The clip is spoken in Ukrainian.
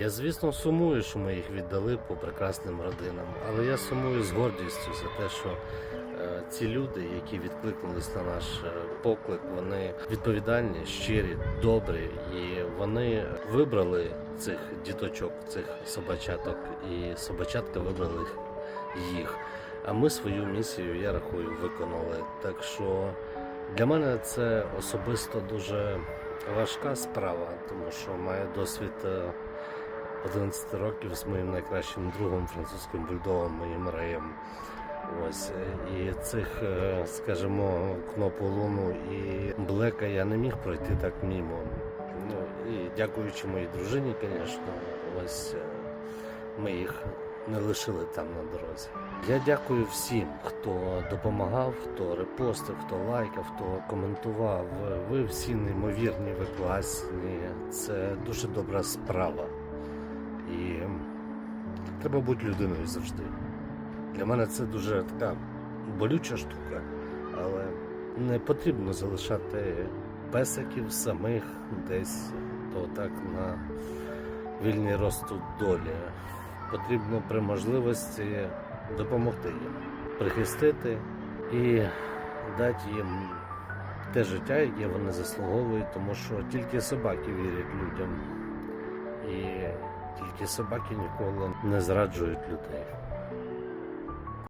Я, звісно, сумую, що ми їх віддали по прекрасним родинам, але я сумую з гордістю за те, що е, ці люди, які відкликнулись на наш е, поклик, вони відповідальні, щирі, добрі, і вони вибрали цих діточок, цих собачаток, і собачатка вибрали їх. А ми свою місію, я рахую, виконали. Так що для мене це особисто дуже важка справа, тому що маю досвід. Е, 11 років з моїм найкращим другом французьким бульдогом, моїм реєм. Ось е, і цих, е, скажімо, кнопу і блека я не міг пройти так мімо. Ну і дякуючи моїй дружині, звісно, ось е, ми їх не лишили там на дорозі. Я дякую всім, хто допомагав, хто репостив, хто лайкав, хто коментував. Ви всі неймовірні, ви класні. Це дуже добра справа. І треба бути людиною завжди. Для мене це дуже така болюча штука, але не потрібно залишати песиків самих десь то на вільний розсуд долі. Потрібно при можливості допомогти їм, прихистити і дати їм те життя, яке вони заслуговують, тому що тільки собаки вірять людям. Тільки собаки ніколи не зраджують людей.